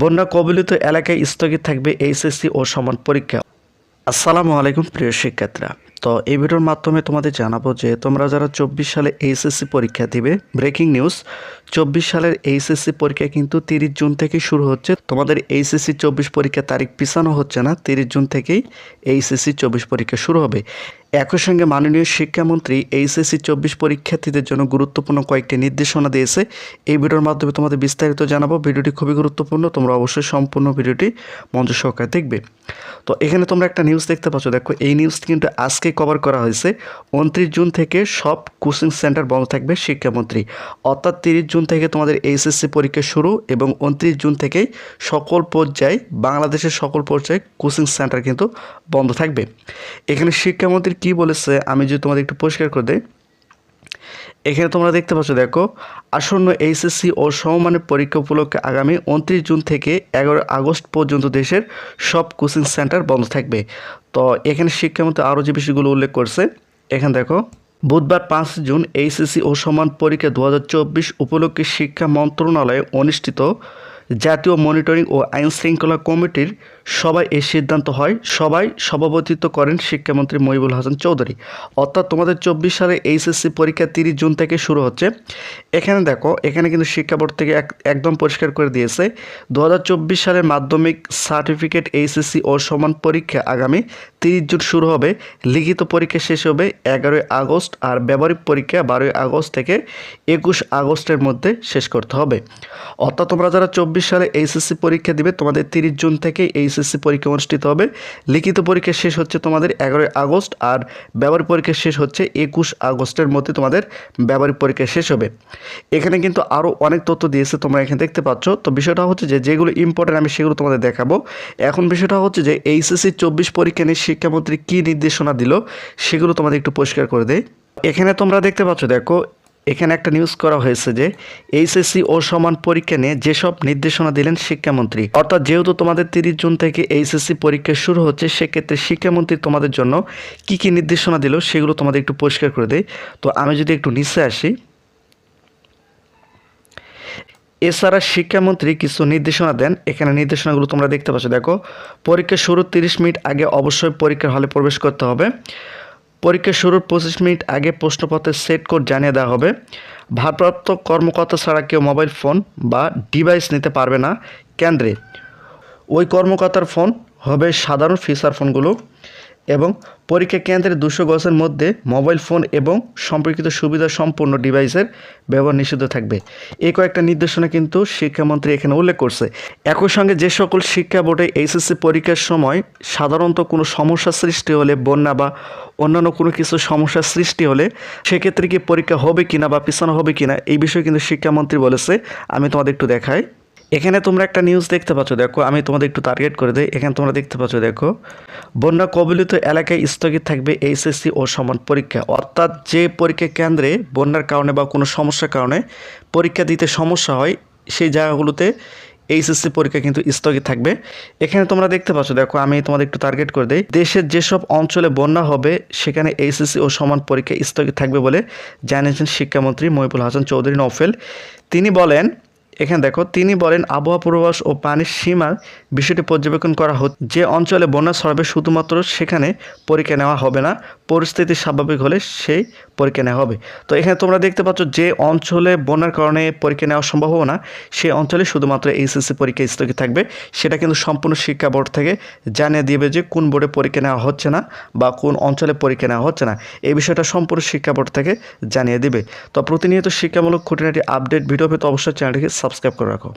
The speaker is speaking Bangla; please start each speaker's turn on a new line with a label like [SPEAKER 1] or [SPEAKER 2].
[SPEAKER 1] বন্যা কবলিত এলাকায় স্থগিত থাকবে এইচএসসি ও সমান পরীক্ষা। আসসালামু আলাইকুম, প্রিয় শিক্ষার্থীরা। তো এই ভিডিওর মাধ্যমে তোমাদের জানাব যে তোমরা যারা চব্বিশ সালে এইচএসসি পরীক্ষা দিবে, ব্রেকিং নিউজ চব্বিশ সালের এইচএসসি পরীক্ষা কিন্তু তিরিশ জুন থেকেই শুরু হচ্ছে। তোমাদের এইচএসসি চব্বিশ পরীক্ষার তারিখ পিছানো হচ্ছে না, তিরিশ জুন থেকেই এইচএসসি চব্বিশ পরীক্ষা শুরু হবে। একই সঙ্গে মাননীয় শিক্ষামন্ত্রী এইচএসসি চব্বিশ পরীক্ষার্থীদের জন্য গুরুত্বপূর্ণ কয়েকটি নির্দেশনা দিয়েছে। এই ভিডিওর মাধ্যমে তোমাদের বিস্তারিত জানাব। ভিডিওটি খুবই গুরুত্বপূর্ণ, তোমরা অবশ্যই সম্পূর্ণ ভিডিওটি মনোযোগ সহকারে দেখবে। তো এখানে তোমরা একটা নিউজ দেখতে পাচ্ছ। দেখো, এই নিউজটি কিন্তু আজকে কভার করা হয়েছে। উনত্রিশ জুন থেকে সব কোচিং সেন্টার বন্ধ থাকবে শিক্ষামন্ত্রী। অর্থাৎ তিরিশ জুন থেকে তোমাদের এইচএসসি পরীক্ষা শুরু এবং উনত্রিশ জুন থেকেই সকল পর্যায়ে, বাংলাদেশের সকল পর্যায়ে কোচিং সেন্টার কিন্তু বন্ধ থাকবে। এখানে শিক্ষামন্ত্রী কি বলেছে আমি যদি তোমাদের একটু পরিষ্কার করে দেই। এখানে তোমরা দেখতে পাচ্ছ, দেখো, আসন্ন এইচএসসি ও সমমানের পরীক্ষা উপলক্ষে আগামী উনত্রিশ জুন থেকে এগারো আগস্ট পর্যন্ত দেশের সব কোচিং সেন্টার বন্ধ থাকবে। তো এখানে শিক্ষামন্ত্রী আরও যে বিষয়গুলো উল্লেখ করছে, এখানে দেখো বুধবার পাঁচ জুন এইচএসসি ও সমান পরীক্ষা দু হাজার চব্বিশ উপলক্ষে শিক্ষা মন্ত্রণালয়ে অনুষ্ঠিত জাতীয় মনিটরিং ও আইন শৃঙ্খলা কমিটির সবাই এই সিদ্ধান্ত হয়। সবাই সভাপতিত্ব করেন শিক্ষামন্ত্রী মহিবুল হাসান চৌধুরী। অর্থাৎ তোমাদের চব্বিশ সালে এইচএসসি পরীক্ষা তিরিশ জুন থেকে শুরু হচ্ছে। এখানে দেখো, এখানে কিন্তু শিক্ষা বোর্ড থেকে এক- একদম পরিষ্কার করে দিয়েছে। দু সালের মাধ্যমিক সার্টিফিকেট এইচএসসি ও সমান পরীক্ষা আগামী তিরিশ জুন শুরু হবে। লিখিত পরীক্ষা শেষ হবে এগারোই আগস্ট আর ব্যবহারিক পরীক্ষা বারোই আগস্ট থেকে একুশ আগস্টের মধ্যে শেষ করতে হবে। অর্থাৎ তোমরা যারা চব্বিশ সালে এইচএসসি পরীক্ষা দিবে, তোমাদের তিরিশ জুন থেকে এইচএসসি পরীক্ষা অনুষ্ঠিত হবে। লিখিত পরীক্ষা শেষ হচ্ছে তোমাদের এগারোই আগস্ট আর ব্যবহারিক পরীক্ষা শেষ হচ্ছে একুশ আগস্টের মধ্যে তোমাদের ব্যবহারিক পরীক্ষা শেষ হবে। এখানে কিন্তু আরও অনেক তথ্য দিয়েছে তোমরা এখানে দেখতে পাচ্ছ। তো বিষয়টা হচ্ছে যে, যেগুলো ইম্পর্টেন্ট আমি সেগুলো তোমাদের দেখাবো। এখন বিষয়টা হচ্ছে যে এইচএসসি চব্বিশ পরীক্ষা নিয়ে শিক্ষামন্ত্রী কী নির্দেশনা দিল, সেগুলো তোমাদের একটু পরিষ্কার করে দেয় এখানে তোমরা দেখতে পাচ্ছ, দেখো এখানে একটা নিউজ করা হয়েছে যে এইচএসসি ও সমান পরীক্ষা নিয়ে যেসব নির্দেশনা দিলেন শিক্ষামন্ত্রী, অর্থাৎ যেহেতু তোমাদের তিরিশ জুন থেকে এইচএসসি পরীক্ষা শুরু হচ্ছে, সেক্ষেত্রে শিক্ষামন্ত্রী তোমাদের জন্য কি কি নির্দেশনা দিল সেগুলো তোমাদের একটু পরিষ্কার করে দেয় তো আমি যদি একটু নিচে আসি। এছাড়া শিক্ষামন্ত্রী কিছু নির্দেশনা দেন। এখানে নির্দেশনাগুলো তোমরা দেখতে পাচ্ছ। দেখো, পরীক্ষা শুরুর তিরিশ মিনিট আগে অবশ্যই পরীক্ষার হলে প্রবেশ করতে হবে। পরীক্ষা শুরুর পঁচিশ মিনিট আগে প্রশ্নপত্রের সেট কোড জানিয়ে দেওয়া হবে। ভারপ্রাপ্ত কর্মকর্তা ছাড়া কেউ মোবাইল ফোন বা ডিভাইস নিতে পারবে না কেন্দ্রে। ওই কর্মকর্তার ফোন হবে সাধারণ ফিচার ফোনগুলো। এবং পরীক্ষা কেন্দ্রের দুশো গজের মধ্যে মোবাইল ফোন এবং সম্পর্কিত সুবিধা সম্পন্ন ডিভাইসের ব্যবহার নিষিদ্ধ থাকবে। এই কয়েকটা নির্দেশনা কিন্তু শিক্ষামন্ত্রী এখানে উল্লেখ করছে। একই সঙ্গে যে সকল শিক্ষা বোর্ডে এইচএসসি পরীক্ষার সময় সাধারণত কোনো সমস্যা সৃষ্টি হলে বন্যা বা অন্যান্য কোনো কিছু সমস্যার সৃষ্টি হলে সেক্ষেত্রে কি পরীক্ষা হবে কিনা বা পিছানো হবে কিনা, এই বিষয়ে কিন্তু শিক্ষামন্ত্রী বলেছে। আমি তোমাদের একটু দেখাই। এখানে তোমরা একটা নিউজ দেখতে পাচ্ছ, দেখো, আমি তোমাদের একটু টার্গেট করে দিই। এখানে তোমরা দেখতে পাচ্ছ, দেখো, বন্যা কবলিত এলাকায় স্থগিত থাকবে এইচএসসি ও সমান পরীক্ষা। অর্থাৎ যে পরীক্ষা কেন্দ্রে বন্যার কারণে বা কোনো সমস্যার কারণে পরীক্ষা দিতে সমস্যা হয়, সেই জায়গাগুলোতে এইচএসসি পরীক্ষা কিন্তু স্থগিত থাকবে। এখানে তোমরা দেখতে পাচ্ছ, দেখো, আমি তোমাদের একটু টার্গেট করে দিই। দেশের যেসব অঞ্চলে বন্যা হবে, সেখানে এইচএসসি ও সমান পরীক্ষা স্থগিত থাকবে বলে জানিয়েছেন শিক্ষামন্ত্রী মহিবুল হাসান চৌধুরী নৌফেল তিনি বলেন এখানে দেখো তিনি বলেন আবহাওয়া পূর্বাভাস ও পানির সীমার বিষয়টি পর্যবেক্ষণ করা হচ্ছে যে অঞ্চলে বন্যা ছড়াবে শুধুমাত্র সেখানে পরীক্ষা নেওয়া হবে না, পরিস্থিতি স্বাভাবিক হলে সেই পরীক্ষা নেওয়া হবে। তো এখানে তোমরা দেখতে পাচ্ছ যে অঞ্চলে বন্যার কারণে পরীক্ষা নেওয়া সম্ভব হবে না, সেই অঞ্চলে শুধুমাত্র এইচএসসি পরীক্ষা স্থগিত থাকবে। সেটা কিন্তু সম্পূর্ণ শিক্ষা বোর্ড থেকে জানিয়ে দিবে যে কোন বোর্ডে পরীক্ষা নেওয়া হচ্ছে না বা কোন অঞ্চলে পরীক্ষা নেওয়া হচ্ছে না। এই বিষয়টা সম্পূর্ণ শিক্ষা বোর্ড থেকে জানিয়ে দিবে। তো প্রতিনিয়ত শিক্ষামূলক খুঁটিনাটি আপডেট, ভিডিও পেতে অবশ্যই চ্যানেলটিকে সাবস্ক্রাইব করে রাখো।